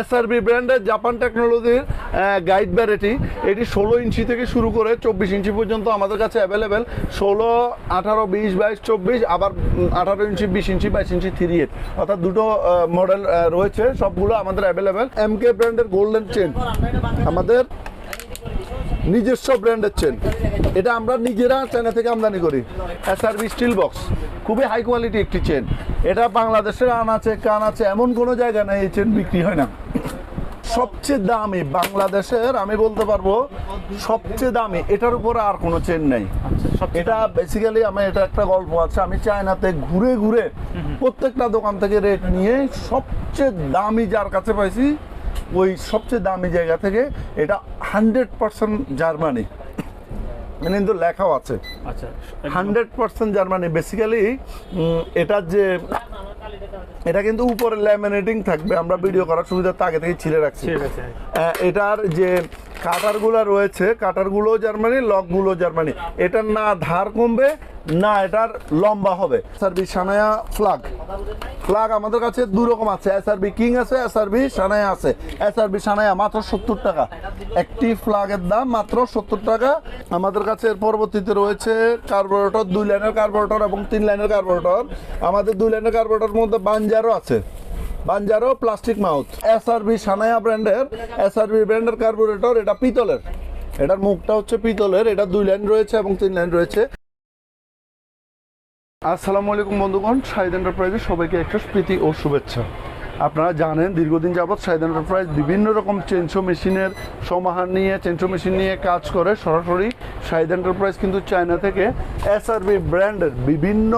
SRB ব্র্যান্ডের Japan টেকনোলজির guide ব্যার এটি এটি ষোলো ইঞ্চি থেকে শুরু করে চব্বিশ ইঞ্চি পর্যন্ত আমাদের কাছে অ্যাভেলেবেল ষোলো, আঠারো, বিশ, বাইশ, চব্বিশ, আবার আঠারো ইঞ্চি, বিশ ইঞ্চি, বাইশ ইঞ্চি থ্রি এইট অর্থাৎ দুটো মডেল রয়েছে, সবগুলো আমাদের অ্যাভেলেবেল এম কে ব্র্যান্ডের গোল্ডেন চেন আমাদের নিজস্ব ব্র্যান্ডের চেন এটা আমরা নিজেরা চায়না থেকে আমদানি করি। এসআরবি স্টিল বক্স খুবই হাই কোয়ালিটি একটি চেন এটা বাংলাদেশের আন আছে কান আছে এমন কোনো জায়গা নেই এই চেন বিক্রি হয় না। সবচেয়ে দামি বাংলাদেশের আমি বলতে পারব সবচেয়ে দামি এটার উপরে আর কোনো চেন নেই। এটা বেসিক্যালি আমি এটা একটা গল্প আছে আমি চায়নাতে ঘুরে ঘুরে প্রত্যেকটা দোকান থেকে রেট নিয়ে সবচেয়ে দামি যার কাছে পাইছি ওই সবচেয়ে দামি জায়গা থেকে এটা হান্ড্রেড পার্সেন্ট জার্মানি। মানে কিন্তু লেখাও আছে। আচ্ছা হান্ড্রেড পার্সেন্ট জার্মানি। বেসিক্যালি এটার যে এটা কিন্তু উপরে ল্যামিনেটিং থাকবে। আমরা ভিডিও করার সুবিধা আগে থেকে ছিঁড়ে রাখছি। এটার যে কাটারগুলো রয়েছে, কাটারগুলো জার্মানি লকগুলো জার্মানি। এটার না ধার কমবে, না এটার লম্বা হবে। এসআরবি সানায়া ফ্লাগ ফ্লাগ আমাদের কাছে দু রকম আছে এসআরবি কিং আছে এসআরবি সানায়া আছে। এসআরবি সানায়া মাত্র সত্তর টাকা। একটি ফ্লাগের দাম মাত্র সত্তর টাকা। আমাদের কাছে এর পরবর্তীতে রয়েছে কার্বোরেটর দুই লাইনের কার্বোরেটর এবং তিন লাইনের কার্বোরেটর আমাদের দুই লাইনের কার্বোরেটর মধ্যে বাঞ্জারও আছে। বাঞ্জারো প্লাস্টিক মাউথ। এসআরবি সানায়া ব্র্যান্ডের এসআরবি ব্র্যান্ডের কার্বোরেটর, এটা পিতলের। এটার মুখটা হচ্ছে পিতলের, এটা দুই লাইন রয়েছে এবং তিন লাইন রয়েছে। আসসালামু আলাইকুম বন্ধুগণ সাইদ এন্টারপ্রাইজে সবাইকে একটা প্রীতি ও শুভেচ্ছা। আপনারা জানেন, দীর্ঘদিন যাবৎ সাইদ এন্টারপ্রাইজ বিভিন্ন রকম চেঞ্চো মেশিনের সমাহার নিয়ে চেঞ্চো মেশিন নিয়ে কাজ করে। সরাসরি সাইদ এন্টারপ্রাইজ কিন্তু চায়না থেকে এসআরবি ব্র্যান্ডের বিভিন্ন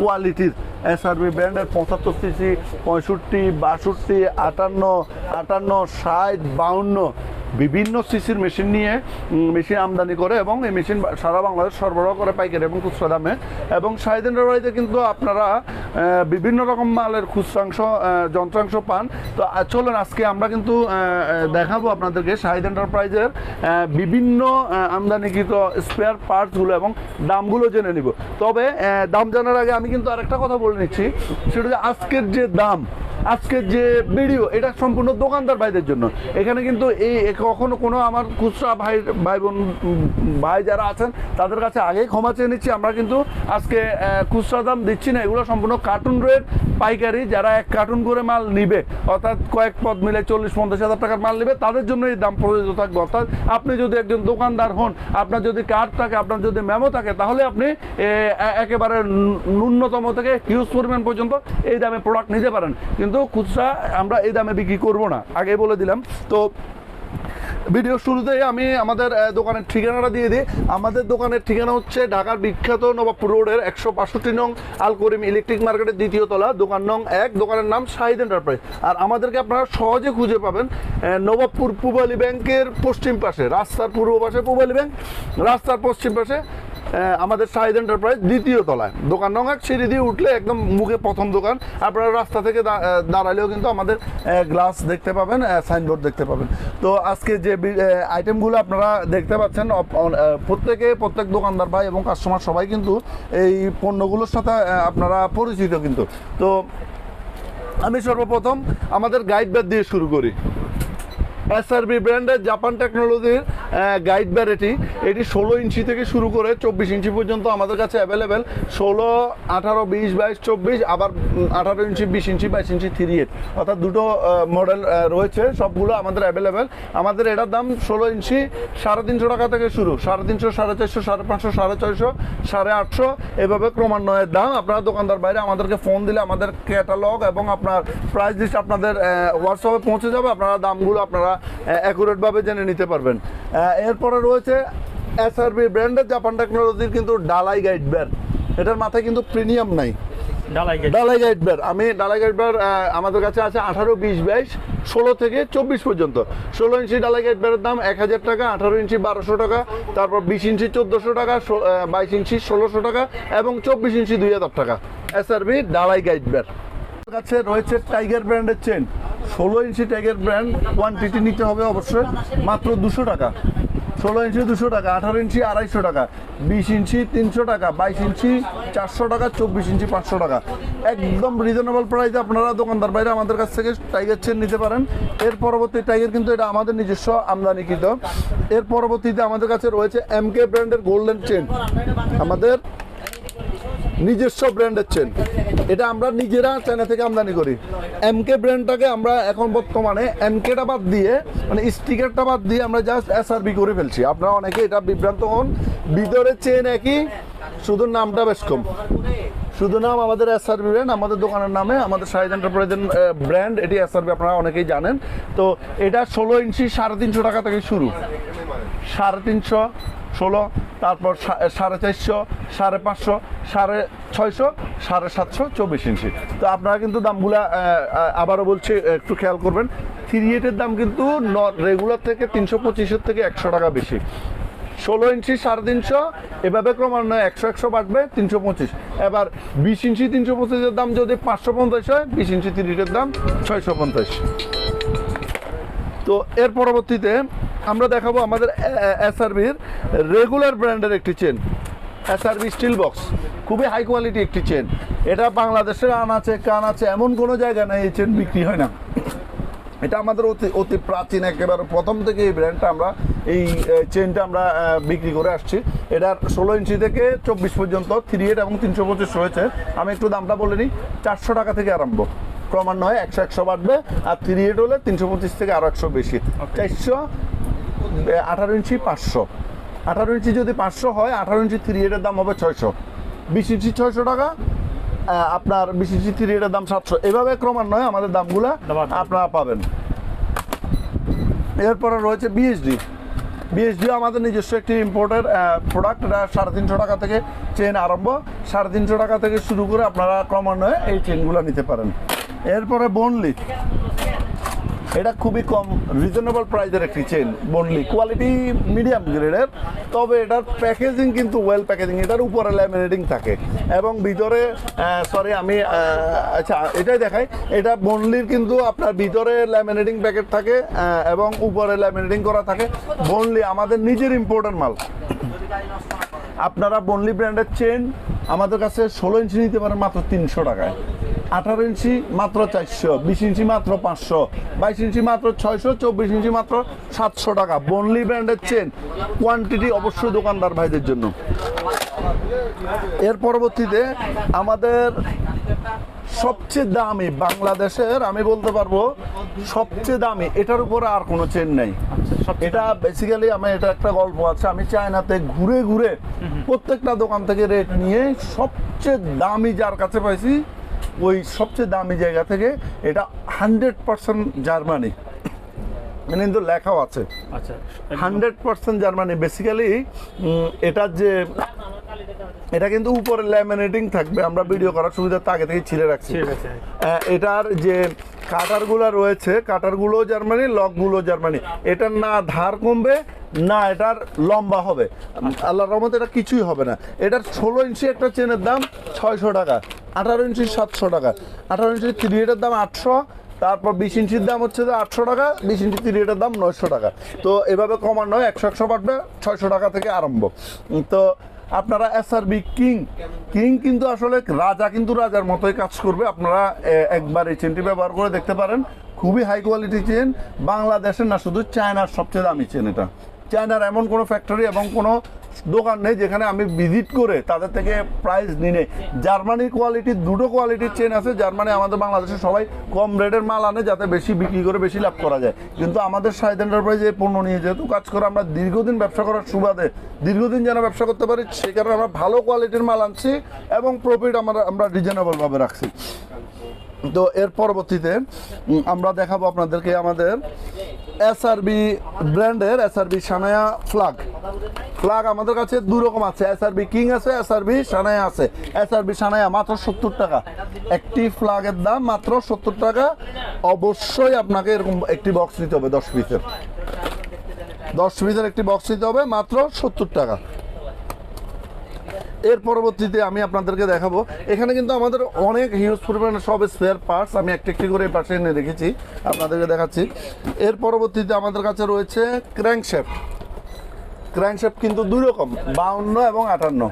কোয়ালিটির এসআরবি ব্র্যান্ডের পঁচাত্তর সিসি পঁয়ষট্টি, বাষট্টি, আটান্ন আটান্ন, ষাট, বাউন্ন বিভিন্ন সিসির মেশিন নিয়ে মেশিন আমদানি করে এবং এই মেশিন সারা বাংলাদেশ সরবরাহ করে পাইকারি এবং খুচরা দামে। এবং শাহিদ এন্টারপ্রাইজে কিন্তু আপনারা বিভিন্ন রকম মালের খুচরাংশ যন্ত্রাংশ পান। তো চলুন আজকে আমরা কিন্তু দেখাবো আপনাদেরকে শাহিদ এন্টারপ্রাইজের বিভিন্ন আমদানিকৃত স্পেয়ার পার্টসগুলো এবং দামগুলো জেনে নিব। তবে দাম জানার আগে আমি কিন্তু আরেকটা কথা বলে নিচ্ছি। সেটা আজকের যে দাম আজকের যে ভিডিও, এটা সম্পূর্ণ দোকানদার ভাইদের জন্য। এখানে কিন্তু এই কখনো কোনো আমার খুচরা ভাই ভাই বোন ভাই যারা আছেন, তাদের কাছে আগেই ক্ষমা চেয়ে নিচ্ছি। আমরা কিন্তু আজকে খুচরা দাম দিচ্ছি না, এগুলো সম্পূর্ণ কার্টুন রেট পাইকারি। যারা এক কার্টুন করে মাল নিবে, অর্থাৎ কয়েক পদ মিলে চল্লিশ, পঞ্চাশ হাজার টাকার মাল নিবে, তাদের জন্য এই দাম প্রযোজ্য থাকবে। অর্থাৎ আপনি যদি একজন দোকানদার হন, আপনার যদি কার্ড থাকে, আপনার যদি মেমো থাকে, তাহলে আপনি একেবারে ন্যূনতম থেকে হিউজ পরিমাণ পর্যন্ত এই দামে প্রোডাক্ট নিতে পারেন। কিন্তু খুচরা আমরা এই দামে বিক্রি করব না। আগে বলে দিলাম। তো ভিডিও শুরুতেই আমি আমাদের দোকানের ঠিকানাটা দিয়ে দিই। আমাদের দোকানের ঠিকানা হচ্ছে ঢাকার বিখ্যাত নবাবপুর রোডের একশো বাষট্টি নং আল করিম ইলেকট্রিক মার্কেটের দ্বিতীয় তলা, দোকান নং এক। দোকানের নাম শাহিদ এন্টারপ্রাইজ। আর আমাদেরকে আপনারা সহজে খুঁজে পাবেন নবাবপুর পূবালী ব্যাংকের পশ্চিম পাশে, রাস্তার পূর্ব পাশে পূবালী ব্যাংক, রাস্তার পশ্চিম পাশে আমাদের শাহিদ এন্টারপ্রাইজ দ্বিতীয় তলায়। দোকান নং এক, সিঁড়ি দিয়ে উঠলে একদম মুখে প্রথম দোকান। আপনারা রাস্তা থেকে দাঁড়ালেও কিন্তু আমাদের গ্লাস দেখতে পাবেন সাইনবোর্ড দেখতে পাবেন। তো আজকে যে আইটেমগুলো আপনারা দেখতে পাচ্ছেন প্রত্যেকে, প্রত্যেক দোকানদার ভাই এবং কাস্টমার সবাই কিন্তু এই পণ্যগুলোর সাথে আপনারা পরিচিত কিন্তু। তো আমি সর্বপ্রথম আমাদের গাইড ব্যাগ দিয়ে শুরু করি। এসআরবি ব্র্যান্ডের জাপান টেকনোলজির গাইড ব্যার এটি ষোলো ইঞ্চি থেকে শুরু করে চব্বিশ ইঞ্চি পর্যন্ত আমাদের কাছে অ্যাভেলেবেল ষোলো, আঠারো, বিশ, বাইশ, চব্বিশ, আবার আঠারো ইঞ্চি, বিশ ইঞ্চি, বাইশ ইঞ্চি থ্রি এইট অর্থাৎ দুটো মডেল রয়েছে, সবগুলো আমাদের অ্যাভেলেবেল আমাদের এটার দাম ষোলো ইঞ্চি, সাড়ে তিনশো টাকা থেকে শুরু। সাড়ে তিনশো, সাড়ে চারশো, সাড়ে পাঁচশো, সাড়ে ছয়শো, সাড়ে আটশো, এভাবে ক্রমান্বয়ের দাম। আপনারা দোকানদার বাইরে আমাদেরকে ফোন দিলে আমাদের ক্যাটালগ এবং আপনার প্রাইস লিস্ট আপনাদের হোয়াটসঅ্যাপে পৌঁছে যাবে। আপনারা দামগুলো আপনারা অ্যাকুরেটভাবে জেনে নিতে পারবেন। এরপরে রয়েছে এসআরবি ব্র্যান্ডের জাপান টেকনোলজির কিন্তু ডালাই গাইড ব্যার এটার মাথায় কিন্তু প্রিমিয়াম নাই। ডালাই গাইড ব্যার আমি ডালাই গাইড ব্যার আমাদের কাছে আছে আঠারো বিশ বাইশ ষোলো থেকে চব্বিশ পর্যন্ত। ষোলো ইঞ্চি ডালাই গাইড ব্যারের দাম এক হাজার টাকা আঠারো ইঞ্চি বারোশো টাকা তারপর বিশ ইঞ্চি চোদ্দোশো টাকা বাইশ ইঞ্চি ষোলোশো টাকা এবং চব্বিশ ইঞ্চি দুই হাজার টাকা। এসআরবি ডালাই গাইড ব্যার কাছে রয়েছে টাইগার ব্র্যান্ডের চেন ষোলো ইঞ্চি টাইগার ব্র্যান্ড কোয়ান্টিটি নিতে হবে অবশ্যই, মাত্র দুশো টাকা। ষোলো ইঞ্চি দুশো টাকা, আঠারো ইঞ্চি আড়াইশো টাকা, বিশ ইঞ্চি তিনশো টাকা, বাইশ ইঞ্চি চারশো টাকা, চব্বিশ ইঞ্চি পাঁচশো টাকা। একদম রিজনেবল প্রাইসে আপনারা দোকানদার বাইরে আমাদের কাছ থেকে টাইগার চেন নিতে পারেন। এর পরবর্তী টাইগার কিন্তু এটা আমাদের নিজস্ব আমদানিকৃত। এর পরবর্তীতে আমাদের কাছে রয়েছে এম কে ব্র্যান্ডের গোল্ডেন চেন আমাদের নিজস্ব ব্র্যান্ডের চেন এটা আমরা নিজেরা চায়না থেকে আমদানি করি। এম কে ব্র্যান্ডটাকে আমরা এখন বর্তমানে এম কেটা বাদ দিয়ে মানে স্টিকারটা বাদ দিয়ে আমরা জাস্ট এসআরবি করে ফেলছি। আপনারা অনেকে এটা বিভ্রান্ত হন। ভিতরে চেন একই শুধু নামটা বেশ কম। শুধু নাম আমাদের এসআরবি ব্র্যান্ড আমাদের দোকানের নামে, আমাদের শাহিদ এন্টারপ্রাইজের ব্র্যান্ড এটি এসআরবি আপনারা অনেকেই জানেন। তো এটা ষোলো ইঞ্চি সাড়ে তিনশো টাকা থেকে শুরু। সাড়ে তিনশো, ষোলো, তারপর সাড়ে চারশো, সাড়ে পাঁচশো, সাড়ে ছয়শো, সাড়ে সাতশো, চব্বিশ ইঞ্চি। তো আপনারা কিন্তু দামগুলা আবারও বলছি, একটু খেয়াল করবেন। থ্রি এটের দাম কিন্তু ন রেগুলার থেকে তিনশো পঁচিশের থেকে একশো টাকা বেশি। ষোলো ইঞ্চি সাড়ে তিনশো, এভাবে ক্রমান্বয়ে একশো একশো বাড়বে তিনশো পঁচিশ। এবার বিশ ইঞ্চি তিনশো পঁচিশের দাম যদি পাঁচশো পঞ্চাশ হয়, বিশ ইঞ্চি তিরিশের দাম ছয়শো পঞ্চাশ। তো এর পরবর্তীতে আমরা দেখাবো আমাদের এসআরবির রেগুলার ব্র্যান্ডের একটি চেন, এসআরবি স্টিল বক্স। খুবই হাই কোয়ালিটি একটি চেন। এটা বাংলাদেশের আন আছে কান আছে এমন কোনো জায়গা নেই, এই চেন বিক্রি হয় না। এটা আমাদের অতি অতি প্রাচীন একেবারে প্রথম থেকে এই ব্র্যান্ডটা আমরা এই চেনটা আমরা বিক্রি করে আসছি। এটার ষোলো ইঞ্চি থেকে চব্বিশ পর্যন্ত থ্রি এইট এবং তিনশো পঁচিশ রয়েছে। আমি একটু দামটা বলে নিই চারশো টাকা থেকে আরম্ভ। ক্রমান্বয়ে একশো একশো বাড়বে আর থ্রি এইট হলে তিনশো পঁচিশ থেকে আরও একশো বেশি। চারশো আঠারো ইঞ্চি পাঁচশো। আঠারো ইঞ্চি যদি পাঁচশো হয় আঠারো ইঞ্চি থ্রি এইটের দাম হবে ছয়শো। বিশ ইঞ্চি ছয়শো টাকা আপনার বিসিসি থ্রি এটার দাম সাতশো। এভাবে ক্রমান্বয়ে আমাদের দামগুলা আপনারা পাবেন। এরপরে রয়েছে বিএসডি বিএসডি আমাদের নিজস্ব একটি ইম্পোর্টের প্রোডাক্ট এটা সাড়ে তিনশো টাকা থেকে চেন আরম্ভ। সাড়ে তিনশো টাকা থেকে শুরু করে আপনারা ক্রমান্বয়ে এই চেনগুলো নিতে পারেন। এরপরে বনলি এটা খুবই কম রিজনেবল প্রাইসের একটি চেন বনলি। কোয়ালিটি মিডিয়াম গ্রেডের তবে এটার প্যাকেজিং কিন্তু ওয়েল প্যাকেজিং এটার উপরে ল্যামিনেটিং থাকে। এবং ভিতরে সরি আমি আচ্ছা এটাই দেখাই। এটা বনলির কিন্তু আপনার ভিতরে ল্যামিনেটিং প্যাকেট থাকে এবং উপরে ল্যামিনেটিং করা থাকে। বনলি, আমাদের নিজের ইম্পোর্টেন্ট মাল। আপনারা বনলি ব্র্যান্ডের চেন আমাদের কাছে ষোলো ইঞ্চি নিতে পারেন মাত্র তিনশো টাকায়। আঠারো ইঞ্চি মাত্র চারশো, বিশ ইঞ্চি মাত্র পাঁচশো, বাইশ ইঞ্চি মাত্র ছয়শো, চব্বিশ ইঞ্চি মাত্র সাতশো টাকা। বনলি ব্র্যান্ডের চেন কোয়ান্টিটি অবশ্যই দোকানদার ভাইদের জন্য। এর পরবর্তীতে আমাদের সবচেয়ে দামি বাংলাদেশের আমি বলতে পারব সবচেয়ে দামি এটার উপরে আর কোনো চেন নেই। এটা বেসিক্যালি আমার এটা একটা গল্প আছে আমি চায়নাতে ঘুরে ঘুরে প্রত্যেকটা দোকান থেকে রেট নিয়ে সবচেয়ে দামি যার কাছে পাইছি ওই সবচেয়ে দামি জায়গা থেকে এটা হান্ড্রেড পার্সেন্ট জার্মানি। মানে কিন্তু লেখাও আছে। আচ্ছা হান্ড্রেড পার্সেন্ট জার্মানি। বেসিক্যালি এটার যে এটা কিন্তু উপরে ল্যামিনেটিং থাকবে আমরা ভিডিও করার সুবিধাতে আগে থেকে ছিঁড়ে রাখছি। ঠিক আছে। এটার যে কাটারগুলো রয়েছে কাটারগুলো জার্মানি লকগুলো জার্মানি। এটার না ধার কমবে না এটার লম্বা হবে। আল্লাহর রহমতে এটা কিছুই হবে না। এটার ষোলো ইঞ্চি একটা চেনের দাম ছয়শো টাকা আঠারো ইঞ্চি সাতশো টাকা। আঠারো ইঞ্চি থ্রি এটার দাম আটশো তারপর বিশ ইঞ্চির দাম হচ্ছে যে আটশো টাকা বিশ ইঞ্চি থ্রি এটার দাম নয়শো টাকা। তো এভাবে কমানো একশো একশো বাড়বে ছয়শো টাকা থেকে আরম্ভ। তো আপনারা এসআরবি কিং কিং কিন্তু আসলে রাজা কিন্তু রাজার মতোই কাজ করবে। আপনারা একবার এই চেনটি ব্যবহার করে দেখতে পারেন। খুবই হাই কোয়ালিটি চেন বাংলাদেশের না, শুধু চায়নার সবচেয়ে দামি চেন এটা। চায়নার এমন কোনো ফ্যাক্টরি এবং কোনো দোকান নেই যেখানে আমি ভিজিট করে তাদের থেকে প্রাইস নিয়ে জার্মানির কোয়ালিটির দুটো কোয়ালিটির চেন আছে। জার্মানি আমাদের বাংলাদেশে সবাই কম রেটের মাল আনে যাতে বেশি বিক্রি করে বেশি লাভ করা যায়। কিন্তু আমাদের সাইড এন্টারপ্রাইজ এই পণ্য নিয়ে যেহেতু কাজ করে, আমরা দীর্ঘদিন ব্যবসা করার সুবাদে, দীর্ঘদিন যেন ব্যবসা করতে পারি, সে কারণে আমরা ভালো কোয়ালিটির মাল আনছি এবং প্রফিট আমরা আমরা রিজনেবলভাবে রাখছি। তো এর পরবর্তীতে আমরা দেখাবো আপনাদেরকে আমাদের এসআরবি ব্র্যান্ডের এসআরবি সানায়া ফ্লাগ। ফ্লাগ আমাদের কাছে দু রকম আছে এসআরবি কিং আছে এসআরবি সানায়া আছে। এসআরবি সানায়া মাত্র সত্তর টাকা। একটি ফ্লাগের দাম মাত্র সত্তর টাকা। অবশ্যই আপনাকে এরকম একটি বক্স নিতে হবে, দশ পিসের দশ পিসের একটি বক্স নিতে হবে, মাত্র সত্তর টাকা। এর পরবর্তীতে আমি আপনাদেরকে দেখাবো। এখানে কিন্তু আমাদের অনেক হিউজ পরিমাণে সব স্পেয়ার পার্টস আমি একটি একটি করে পাশে এনে রেখেছি আপনাদেরকে দেখাচ্ছি। এর পরবর্তীতে আমাদের কাছে রয়েছে ক্র্যাঙ্কশ্যাফট ক্র্যাঙ্কশ্যাফট কিন্তু দুই রকম বাউন্ন এবং আটান্ন।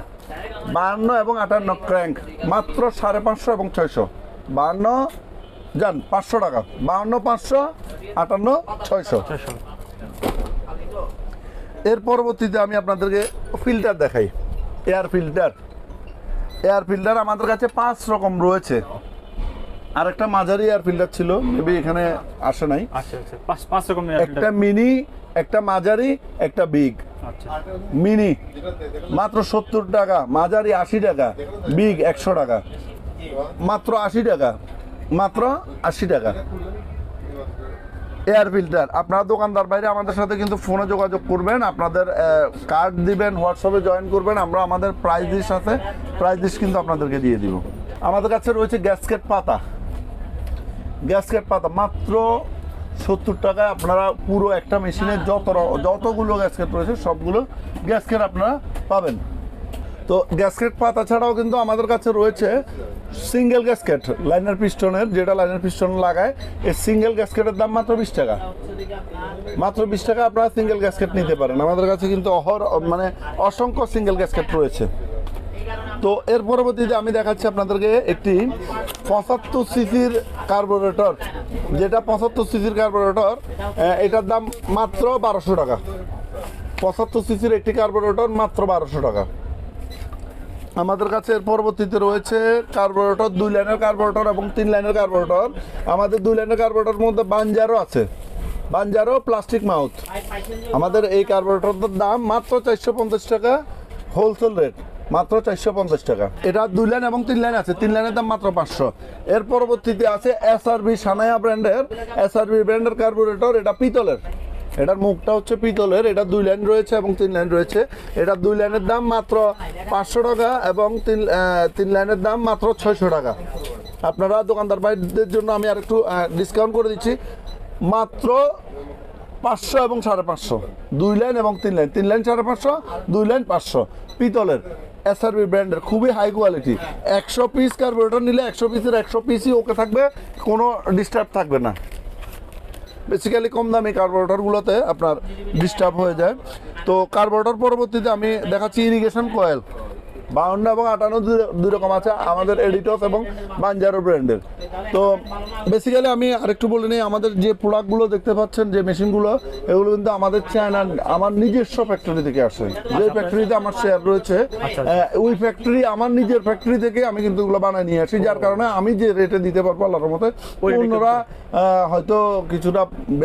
বাহান্ন এবং আটান্ন ক্র্যাঙ্ক মাত্র সাড়ে পাঁচশো এবং ছয়শো। বাহান্ন যান পাঁচশো টাকা। বাহান্ন পাঁচশো আটান্ন ছয়শো। ছয়শো। এর পরবর্তীতে আমি আপনাদেরকে ফিল্টার দেখাই। Air filter. এয়ার ফিল্টার আমাদের কাছে পাঁচ রকম রয়েছে। আর একটা মাঝারি এয়ার ফিল্টার ছিল মেবি এখানে আসে নাই। পাঁচ একটা মিনি একটা মাঝারি একটা বিগ। আচ্ছা। মিনি মাত্র সত্তর টাকা মাঝারি আশি টাকা বিগ একশো টাকা। মাত্র আশি টাকা মাত্র আশি টাকা। Air filter. আপনারা দোকানদার বাইরে আমাদের সাথে কিন্তু ফোনে যোগাযোগ করবেন, আপনাদের কার্ড দিবেন হোয়াটসঅ্যাপে জয়েন করবেন, আমরা আমাদের প্রাইস লিস্ট আছে প্রাইস লিস্ট কিন্তু আপনাদেরকে দিয়ে দিব। আমাদের কাছে রয়েছে গ্যাসকেট পাতা। গ্যাসকেট পাতা, মাত্র সত্তর টাকায় আপনারা পুরো একটা মেশিনে যত যতগুলো গ্যাসকেট রয়েছে, সবগুলো গ্যাসকেট আপনারা পাবেন। তো গ্যাসকেট পাতা ছাড়াও কিন্তু আমাদের কাছে রয়েছে সিঙ্গেল গ্যাসকেট লাইনার পিস্টনের যেটা লাইনার পিস্টন লাগায় এই সিঙ্গেল গ্যাসকেটের দাম মাত্র বিশ টাকা। মাত্র বিশ টাকা আপনারা সিঙ্গেল গ্যাসকেট নিতে পারেন। আমাদের কাছে কিন্তু অহর মানে অসংখ্য সিঙ্গেল গ্যাসকেট রয়েছে। তো এর পরবর্তীতে আমি দেখাচ্ছি আপনাদেরকে একটি পঁচাত্তর সিসির কার্বোরেটর। যেটা পঁচাত্তর সিসির কার্বোরেটর এটার দাম মাত্র বারোশো টাকা। পঁচাত্তর সিসির একটি কার্বোরেটর মাত্র বারোশো টাকা। আমাদের কাছে এর পরবর্তীতে রয়েছে কার্বোরেটর দুই লাইনের কার্বোরেটর এবং তিন লাইনের কার্বোরেটর আমাদের দুই লাইনের কার্বোরেটর মধ্যে বাঞ্জারও আছে। বাঞ্জারও প্লাস্টিক মাউথ আমাদের এই কার্বোরেটরটার দাম মাত্র চারশো পঞ্চাশ টাকা হোলসেল রেট মাত্র চারশো পঞ্চাশ টাকা। এটা দুই লাইন এবং তিন লাইন আছে। তিন লাইনের দাম মাত্র পাঁচশো। এর পরবর্তীতে আছে এস আর বি সানায়া ব্র্যান্ডের। এস আর বি ব্র্যান্ডের কার্বোরেটর এটা পিতলের। এটার মুখটা হচ্ছে পিতলের, এটা দুই লাইন রয়েছে এবং তিন লাইন রয়েছে। এটা দুই লাইনের দাম মাত্র পাঁচশো টাকা এবং তিন তিন লাইনের দাম মাত্র ছয়শো টাকা। আপনারা দোকানদার ভাইদের জন্য আমি আর একটু ডিসকাউন্ট করে দিচ্ছি। মাত্র পাঁচশো এবং সাড়ে পাঁচশো। দুই লাইন এবং তিন লাইন। তিন লাইন সাড়ে পাঁচশো, দুই লাইন পাঁচশো। পিতলের এসআরবি ব্র্যান্ডের খুবই হাই কোয়ালিটি একশো পিস কার্বোরেটর নিলে একশো পিসের একশো পিসই ওকে থাকবে, কোনো ডিস্টার্ব থাকবে না। বেসিক্যালি কম দামি কার্বোরেটরগুলোতে আপনার ডিস্টার্ব হয়ে যায়। তো কার্বোরেটর পরবর্তীতে আমি দেখাচ্ছি ইরিগেশন কয়েল বাউন্ন এবং আটান্ন দুই- রকম আছে আমাদের এডিটস এবং বাঞ্জারো ব্র্যান্ডের তো বেসিক্যালি আমি আরেকটু বলে নিই আমাদের যে প্রোডাক্টগুলো দেখতে পাচ্ছেন যে মেশিনগুলো এগুলো কিন্তু আমাদের চায়না আমার নিজস্ব ফ্যাক্টরি থেকে আসে। যে ফ্যাক্টরিতে আমার শেয়ার রয়েছে ওই ফ্যাক্টরি আমার নিজের ফ্যাক্টরি থেকে আমি কিন্তু এগুলো বানায় নিয়ে আসি যার কারণে আমি যে রেটে দিতে পারব আল্লাহর মতে অন্যরা হয়তো কিছুটা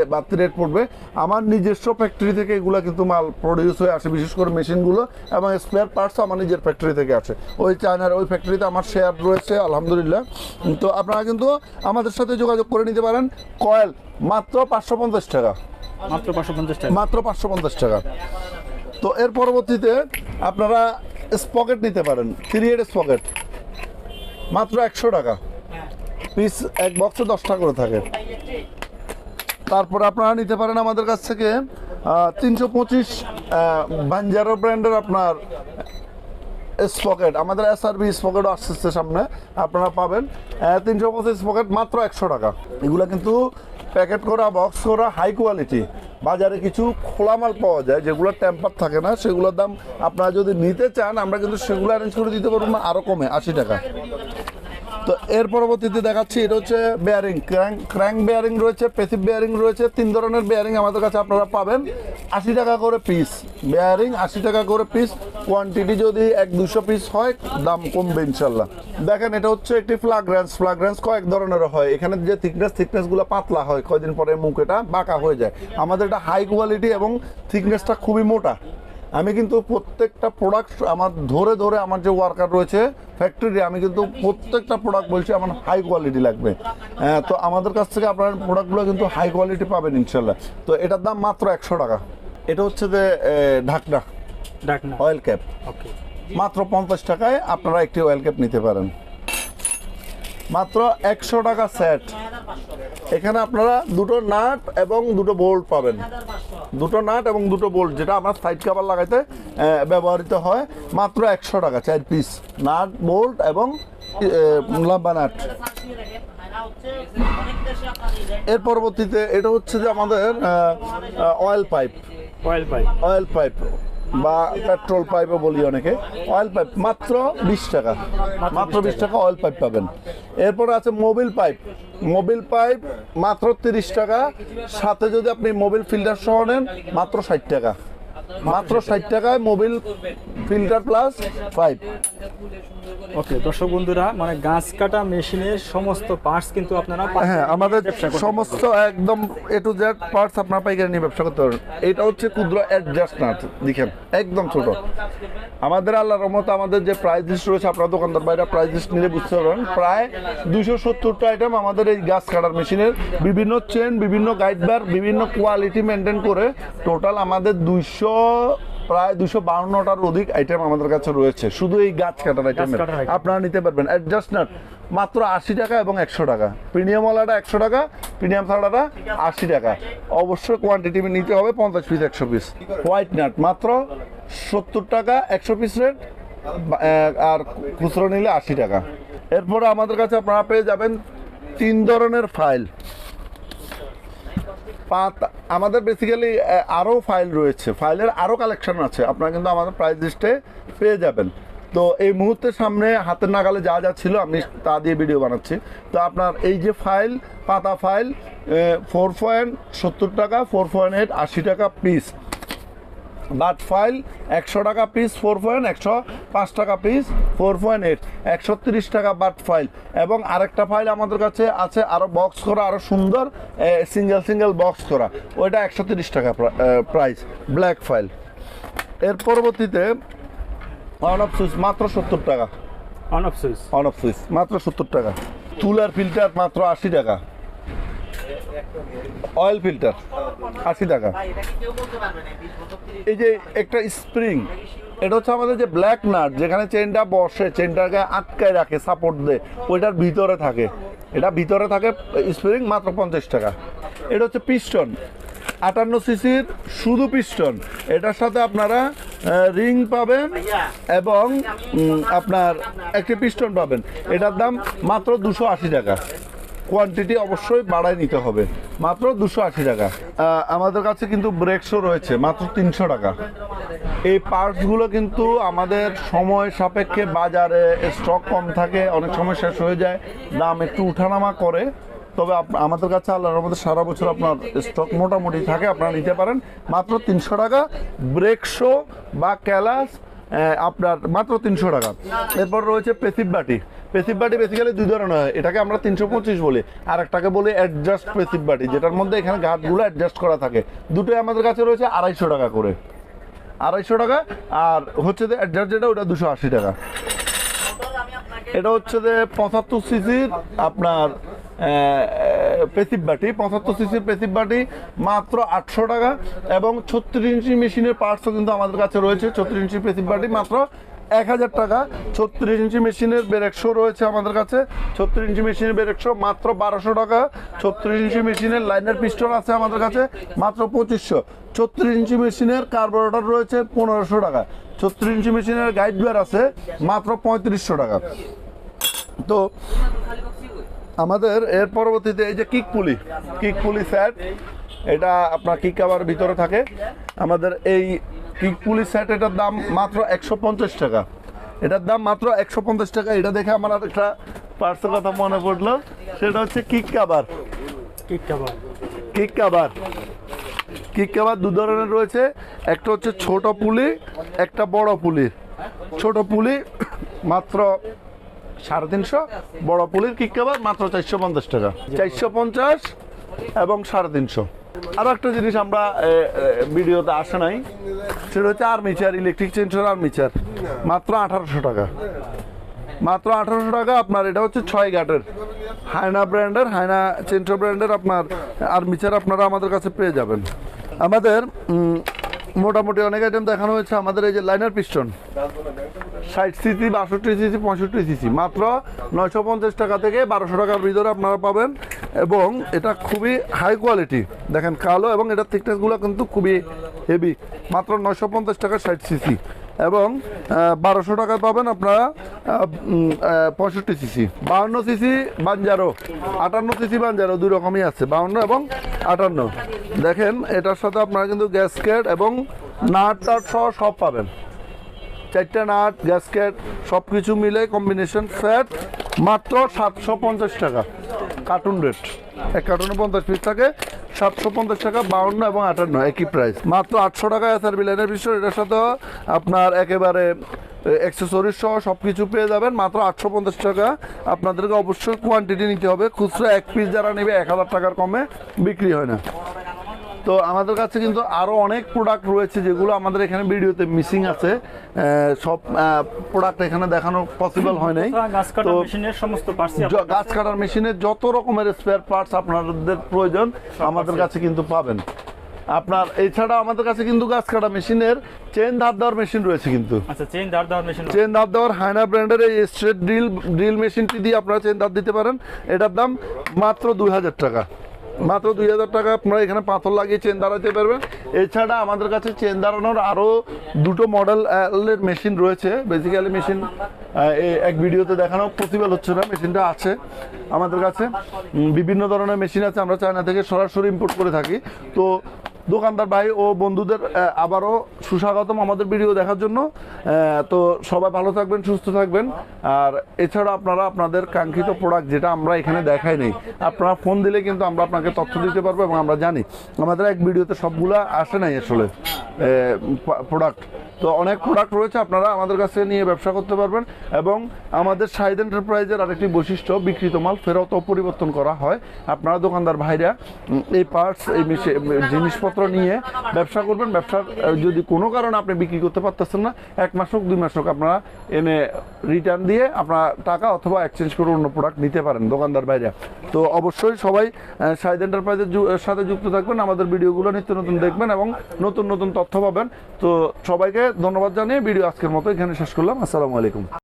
বাড়তি রেট পড়বে। আমার নিজস্ব ফ্যাক্টরি থেকে এগুলো কিন্তু মাল প্রডিউস হয়ে আসে বিশেষ করে মেশিনগুলো এবং স্পেয়ার পার্টস আমার নিজের ফ্যাক্টরি থেকে আসে ওই চায়নার ওই ফ্যাক্টরিতে আমার শেয়ার রয়েছে আলহামদুলিল্লাহ। তো আপনারা কিন্তু আমাদের সাথে যোগাযোগ করে নিতে পারেন। কয়েল মাত্র পাঁচশো পঞ্চাশ টাকা। মাত্র পাঁচশো পঞ্চাশ টাকা। মাত্র পাঁচশো পঞ্চাশ টাকা। তো এর পরবর্তীতে আপনারা স্পকেট নিতে পারেন থ্রি হেড স্পকেট। মাত্র একশো টাকা। পিস এক বক্সে দশটা করে থাকে। তারপর আপনারা নিতে পারেন আমাদের কাছ থেকে তিনশো পঁচিশ বাঞ্জারো ব্র্যান্ডের আপনার স্পকেট, আমাদের এস আর বি স্পকেট আসছে সামনে, আপনারা পাবেন তিনশো পঁচিশ স্পকেট মাত্র একশো টাকা। এগুলো কিন্তু প্যাকেট করা, বক্স করা, হাই কোয়ালিটি। বাজারে কিছু খোলা মাল পাওয়া যায় যেগুলো টেম্পার থাকে না, সেগুলোর দাম আপনারা যদি নিতে চান, আমরা কিন্তু সেগুলো অ্যারেঞ্জ করে দিতে পারব না আরও কমে, আশি টাকা। তো এর পরবর্তীতে দেখাচ্ছি, এটা হচ্ছে বেয়ারিং ক্র্যাঙ্ক ক্র্যাঙ্ক বেয়ারিং রয়েছে পেসিভ বেয়ারিং রয়েছে, তিন ধরনের বেয়ারিং আমাদের কাছে আপনারা পাবেন। আশি টাকা করে পিস বেয়ারিং আশি টাকা করে পিস কোয়ান্টিটি যদি এক দুশো পিস হয়, দাম কমবে ইনশাল্লাহ। দেখেন, এটা হচ্ছে একটি ফ্লাগ্রেন্স ফ্লাগ্রেন্স কয়েক ধরনের হয়। এখানে যে থিকনেস থিকনেসগুলো পাতলা হয়, কয়দিন পরে মুখ এটা বাঁকা হয়ে যায়। আমাদের এটা হাই কোয়ালিটি এবং থিকনেসটা খুবই মোটা। আমি কিন্তু প্রত্যেকটা প্রোডাক্ট আমার ধরে ধরে আমার যে ওয়ার্কার রয়েছে ফ্যাক্টরি আমি কিন্তু প্রত্যেকটা প্রোডাক্ট বলছি আমার হাই কোয়ালিটি লাগবে। আহ, তো আমাদের কাছ থেকে আপনার প্রোডাক্টগুলো কিন্তু হাই কোয়ালিটি পাবেন ইনশাল্লাহ। তো এটার দাম মাত্র একশো টাকা। এটা হচ্ছে যে ঢাকনা। ডাক না অয়েল ক্যাপ ওকে। মাত্র পঞ্চাশ টাকায় আপনারা একটি অয়েল ক্যাপ নিতে পারেন। মাত্র একশো টাকা সেট এখানে আপনারা দুটো নাট এবং দুটো বোল্ট পাবেন। দুটো নাট এবং দুটো বোল্ট যেটা আমার সাইড কাভার লাগাইতে ব্যবহৃত হয় মাত্র একশো টাকা চার পিস নাট বোল্ট এবং লম্বা নাট। এর পরবর্তীতে এটা হচ্ছে যে আমাদের oil pipe oil pipe oil pipe বা পেট্রোল পাইপও বলি অনেকে। অয়েল পাইপ মাত্র বিশ টাকা। মাত্র বিশ টাকা অয়েল পাইপ পাবেন। এরপর আছে মোবিল পাইপ। মোবিল পাইপ মাত্র তিরিশ টাকা। সাথে যদি আপনি মোবিল ফিল্টার সহ নেন মাত্র ষাট টাকা। মাত্র ষাট টাকায় mobil filter plus pipe. Okay দর্শক বন্ধুরা মানে গাছ কাটা মেশিনের সমস্ত পার্টস কিন্তু আপনারা হ্যাঁ আমাদের সমস্ত একদম এ টু জেড পার্টস আপনার পাইকারি নিয়ে ব্যবসা করতে পারেন এটা হচ্ছে ক্ষুদ্র অ্যাডজাস্ট নাট দেখেন একদম ছোট। আমাদের আল্লাহর রহমতে আমাদের যে প্রাইস লিস্ট রয়েছে আপনার দোকানদার বাইরে প্রাইস লিস্ট নিলে বুঝতে পারবেন প্রায় দুইশো সত্তরটা আইটেম আমাদের এই গাছ কাটার মেশিনের বিভিন্ন চেন বিভিন্ন গাইড বার বিভিন্ন কোয়ালিটি মেনটেন করে টোটাল আমাদের দুইশো প্রায় দুশো বাউন্নটার অধিক আইটেম আমাদের কাছে রয়েছে। শুধু এই গাছ কাটার item। আপনারা নিতে পারবেন। অ্যাডজাস্ট নাট মাত্র আশি টাকা এবং একশো টাকা। প্রিমিয়াম ওয়ালাটা একশো টাকা প্রিমিয়াম ছাড়াটা আশি টাকা। অবশ্যই কোয়ান্টিটি নিতে হবে পঞ্চাশ পিস একশো পিস হোয়াইট নাট মাত্র সত্তর টাকা একশো পিস রেট আর খুচরো নিলে আশি টাকা। এরপরে আমাদের কাছে আপনারা পেয়ে যাবেন তিন ধরনের ফাইল পাত আমাদের বেসিক্যালি আরও ফাইল রয়েছে। ফাইলের আরও কালেকশন আছে। আপনারা কিন্তু আমাদের প্রাইস লিস্টে পেয়ে যাবেন। তো এই মুহূর্তে সামনে হাতের নাগালে যা যা ছিল, আমি তা দিয়ে ভিডিও বানাচ্ছি। তো আপনার এই যে ফাইল পাতা ফাইল ফোর পয়েন্ট সত্তর টাকা ফোর পয়েন্ট এইট আশি টাকা পিস বাট ফাইল একশো টাকা পিস ফোর পয়েন্ট একশো পাঁচ টাকা পিস ফোর পয়েন্ট এইট একশো তিরিশ টাকা বাট ফাইল। এবং আরেকটা ফাইল আমাদের কাছে আছে আরও বক্স করা আরও সুন্দর সিঙ্গেল সিঙ্গেল বক্স করা। ওইটা একশো তিরিশ টাকা প্রাইস ব্ল্যাক ফাইল এর পরবর্তীতে অন অফ সুইচ মাত্র সত্তর টাকা। On off switch on off switch মাত্র সত্তর টাকা। তুলার ফিল্টার মাত্র আশি টাকা। অয়েল ফিল্টার আশি টাকা। এই যে একটা স্প্রিং এটা হচ্ছে আমাদের যে ব্ল্যাক নাট যেখানে চেনটা বসে চেনটাকে আটকায় রাখে সাপোর্ট দেয় ওইটার ভিতরে থাকে। এটা ভিতরে থাকে স্প্রিং মাত্র পঞ্চাশ টাকা। এটা হচ্ছে পিস্টন আটান্ন সিসির শুধু পিস্টন। এটার সাথে আপনারা রিং পাবেন এবং আপনার একটি পিস্টন পাবেন। এটার দাম মাত্র দুশো আশি টাকা। কোয়ান্টিটি অবশ্যই বাড়ায় নিতে হবে। মাত্র দুশো আশি টাকা। আমাদের কাছে কিন্তু ব্রেক শো রয়েছে, মাত্র তিনশো টাকা। এই পার্টসগুলো কিন্তু আমাদের সময় সাপেক্ষে বাজারে স্টক কম থাকে, অনেক সময় শেষ হয়ে যায়, দাম একটু উঠানামা করে। তবে আমাদের কাছে আল্লাহর রহমতে সারা বছর আপনার স্টক মোটামুটি থাকে, আপনারা নিতে পারেন। মাত্র তিনশো টাকা ব্রেক শো বা ক্যালাস আপনার মাত্র তিনশো টাকা। এরপর রয়েছে পেসিভ বাটি। পেসিভ বাটি বেসিক্যালি দুই ধরনের হয়। এটাকে আমরা তিনশো পঁচিশ বলি। আর একটাকে বলি অ্যাডজাস্ট পেসিভ বাটি যেটার মধ্যে এখানে গাঁটগুলো অ্যাডজাস্ট করা থাকে। দুটোই আমাদের কাছে রয়েছে আড়াইশো টাকা করে। আড়াইশো টাকা, আর হচ্ছে যে অ্যাডজাস্ট যেটা, ওটা দুশো আশি টাকা। এটা হচ্ছে যে পঁচাত্তর সিসির আপনার পেসিভ বাটি পঁচাত্তর সিসির পেসিভ বাটি মাত্র আটশো টাকা। এবং ছত্রিশ ইঞ্চি মেশিনের পার্টসও কিন্তু আমাদের কাছে রয়েছে। ছত্রিশ ইঞ্চি পেসিভ বাটি মাত্র এক হাজার টাকা। ছত্রিশ ইঞ্চি মেশিনের বের বেরেকশো রয়েছে আমাদের কাছে। ছত্রিশ ইঞ্চি মেশিনের বের বেরেকশো মাত্র বারোশো টাকা। ছত্রিশ ইঞ্চি মেশিনের লাইনের পিস্টন আছে আমাদের কাছে, মাত্র পঁচিশশো। ছত্রিশ ইঞ্চি মেশিনের কার্বোরেটর রয়েছে পনেরোশো টাকা। ছত্রিশ ইঞ্চি মেশিনের গাইড বেয়ার আছে, মাত্র পঁয়ত্রিশশো টাকা। তো আমাদের এর পরবর্তীতে এই যে কিক পুলি কিক পুলি সেট এটা আপনার কিক কাভার ভিতরে থাকে। আমাদের এই কিক সেট এটার দাম মাত্র একশো পঞ্চাশ টাকা। এটার দাম মাত্র একশো পঞ্চাশ টাকা এটা দেখে আমার আর একটা পার্সের কথা মনে পড়ল। সেটা হচ্ছে কিক কাবার। কিক কাবার। কিক কাবার। কিক কাবার দু ধরনের রয়েছে। একটা হচ্ছে ছোট পুলি একটা বড় পুলি। ছোট পুলি মাত্র সাড়ে তিনশো বড় পুলির কিক কাবার মাত্র চারশো পঞ্চাশ টাকা। চারশো পঞ্চাশ এবং সাড়ে তিনশো। আরও একটা জিনিস আমরা ভিডিওতে আসে নাই। সেটা হচ্ছে আর্মিচার ইলেকট্রিক চেঞ্জর আর্মিচার মাত্র আঠারোশো টাকা। মাত্র আঠারোশো টাকা, আপনার এটা হচ্ছে ছয় গাটের হায়না ব্র্যান্ডের, হায়না চেন্টো ব্র্যান্ডের আপনার আর্মিচার আপনারা আমাদের কাছে পেয়ে যাবেন। আমাদের মোটামুটি অনেক আইটেম দেখানো হয়েছে আমাদের এই যে লাইনার পিস্টন ষাট সিসি বাষট্টি সিসি পঁয়ষট্টি সিসি মাত্র নয়শো পঞ্চাশ টাকা থেকে বারোশো টাকার ভিতরে আপনারা পাবেন। এবং এটা খুবই হাই কোয়ালিটি দেখেন কালো এবং এটার থিকনেসগুলো কিন্তু খুবই হেভি মাত্র নয়শো পঞ্চাশ টাকা ষাট সিসি এবং বারোশো টাকায় পাবেন আপনারা পঁয়ষট্টি সিসি বাউন্ন সিসি বাঞ্জারো। আটান্ন সিসি বাঞ্জারো, দুই রকমই আছে, বাউন্ন এবং আটান্ন। দেখেন, এটার সাথে আপনারা কিন্তু গ্যাসকেট এবং নাট টাট সহ সব পাবেন। চারটা নাট গ্যাসকেট সব কিছু মিলে কম্বিনেশন সেট মাত্র সাতশো পঞ্চাশ টাকা। কার্টুন রেট এক কার্টুনে পঞ্চাশ পিস থাকে, সাতশো পঞ্চাশ টাকা, বাউন্ন এবং আটান্ন, একই প্রাইস মাত্র আটশো টাকা এসআর বিলাইনের বিষয় এটার সাথে আপনার একেবারে অ্যাক্সেসরিজ সহ সব কিছু পেয়ে যাবেন। মাত্র আটশো পঞ্চাশ টাকা। আপনাদেরকে অবশ্যই কোয়ান্টিটি নিতে হবে। খুচরো এক পিস যারা নেবে এক হাজার টাকার কমে বিক্রি হয় না। তো আমাদের কাছে কিন্তু আরও অনেক প্রোডাক্ট রয়েছে যেগুলো আমাদের এখানে ভিডিওতে মিসিং আছে। সব প্রোডাক্ট এখানে দেখানো পসিবল হয় নাই। গাছ তো মেশিনের সমস্ত পার্টসই গাছ কাটার মেশিনের যত রকমের স্পেয়ার পার্টস আপনাদের প্রয়োজন আমাদের কাছে কিন্তু পাবেন। আপনার এছাড়া আমাদের কাছে কিন্তু গাছ কাটা মেশিনের চেন ধার দেওয়ার মেশিন রয়েছে কিন্তু। আচ্ছা চেইন দাঁড় দেওয়ার মেশিন চেন ধার দেওয়ার হায়না ব্র্যান্ডের এই স্ট্রেট ড্রিল ড্রিল মেশিনটি দিয়ে আপনারা চেন ধার দিতে পারেন। এটার দাম মাত্র দুই হাজার টাকা। মাত্র দুই হাজার টাকা আপনারা এখানে পাথর লাগিয়ে চেন দাঁড়াতে পারবেন। এছাড়া আমাদের কাছে চেন দাঁড়ানোর আরও দুটো মডেলের মেশিন রয়েছে। বেসিক্যালি মেশিন এক ভিডিওতে দেখানো পসিবল হচ্ছে না মেশিনটা আছে আমাদের কাছে। বিভিন্ন ধরনের মেশিন আছে, আমরা চায়না থেকে সরাসরি ইম্পোর্ট করে থাকি। তো দোকানদার ভাই ও বন্ধুদের আবারও সুস্বাগতম আমাদের ভিডিও দেখার জন্য। তো সবাই ভালো থাকবেন, সুস্থ থাকবেন। আর এছাড়া আপনারা আপনাদের কাঙ্ক্ষিত প্রোডাক্ট যেটা আমরা এখানে দেখাই নেই, আপনারা ফোন দিলে কিন্তু আমরা আপনাকে তথ্য দিতে পারব এবং আমরা জানি। আমাদের এক ভিডিওতে সবগুলো আসে নাই আসলে প্রোডাক্ট তো অনেক প্রোডাক্ট রয়েছে, আপনারা আমাদের কাছে নিয়ে ব্যবসা করতে পারবেন এবং আমাদের শাহিদ এন্টারপ্রাইজের আরেকটি বৈশিষ্ট্য, বিক্রিত মাল ফেরত পরিবর্তন করা হয়। আপনারা দোকানদার ভাইরা এই পার্টস এই জিনিসপত্র নিয়ে ব্যবসা করবেন। ব্যবসার যদি কোনো কারণে আপনি বিক্রি করতে পারতেছেন না, এক মাস হোক, দুই মাস হোক, আপনারা এনে রিটার্ন দিয়ে আপনারা টাকা অথবা এক্সচেঞ্জ করে অন্য প্রোডাক্ট নিতে পারেন দোকানদার বাইরে তো অবশ্যই সবাই শাহিদ এন্টারপ্রাইজের সাথে যুক্ত থাকবেন, আমাদের ভিডিওগুলো নিত্য নতুন দেখবেন এবং নতুন নতুন তথ্য পাবেন। তো সবাইকে ধন্যবাদ জানিয়ে ভিডিও আজকের মতো এখানে শেষ করলাম। আসসালামু আলাইকুম।